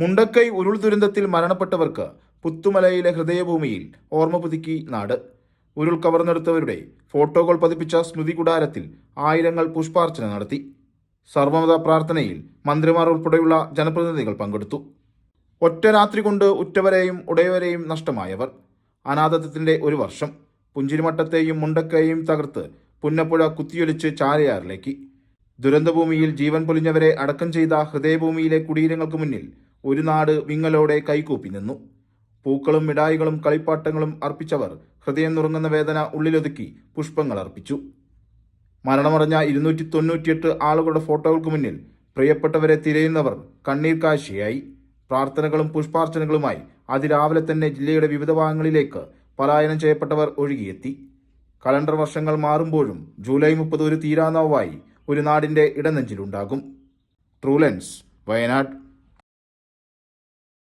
മുണ്ടക്കൈ ഉരുൾ ദുരന്തത്തിൽ മരണപ്പെട്ടവർക്ക് പുത്തുമലയിലെ ഹൃദയഭൂമിയിൽ ഓർമ്മ പുതുക്കി നാട്. ഉരുൾ കവർന്നെടുത്തവരുടെ ഫോട്ടോകൾ പതിപ്പിച്ച സ്മൃതി കുടാരത്തിൽ ആയിരങ്ങൾ പുഷ്പാർച്ചന നടത്തി. സർവമത പ്രാർത്ഥനയിൽ മന്ത്രിമാർ ഉൾപ്പെടെയുള്ള ജനപ്രതിനിധികൾ പങ്കെടുത്തു. ഒറ്റ രാത്രി കൊണ്ട് ഉറ്റവരെയും ഉടയവരെയും നഷ്ടമായവർ. അനാഥത്വത്തിന്റെ ഒരു വർഷം. പുഞ്ചിരിമട്ടത്തെയും മുണ്ടക്കയെയും തകർത്ത് പുന്നപ്പുഴ കുത്തിയൊലിച്ച് ചാരയാറിലേക്ക്. ദുരന്തഭൂമിയിൽ ജീവൻ പൊലിഞ്ഞവരെ അടക്കം ചെയ്ത ഹൃദയഭൂമിയിലെ കുടീരങ്ങൾക്ക് മുന്നിൽ ഒരു നാട് വിങ്ങലോടെ കൈകൂപ്പി നിന്നു. പൂക്കളും മിഠായികളും കളിപ്പാട്ടങ്ങളും അർപ്പിച്ചവർ ഹൃദയം നുറുങ്ങുന്ന വേദന ഉള്ളിലൊതുക്കി പുഷ്പങ്ങൾ അർപ്പിച്ചു. മരണമറിഞ്ഞ ഇരുന്നൂറ്റി തൊണ്ണൂറ്റിയെട്ട് ആളുകളുടെ ഫോട്ടോകൾക്ക് മുന്നിൽ പ്രിയപ്പെട്ടവരെ തിരയുന്നവർ കണ്ണീർ കാഴ്ചയായി. പ്രാർത്ഥനകളും പുഷ്പാർച്ചനകളുമായി അതിരാവിലെ തന്നെ ജില്ലയുടെ വിവിധ ഭാഗങ്ങളിലേക്ക് പലായനം ചെയ്യപ്പെട്ടവർ ഒഴുകിയെത്തി. കലണ്ടർ വർഷങ്ങൾ മാറുമ്പോഴും ജൂലൈ മുപ്പത് ഒരു തീരാനാവായി ഒരു നാടിന്റെ ഇടനെഞ്ചിലുണ്ടാകും. ട്രൂലൻസ് വയനാട്.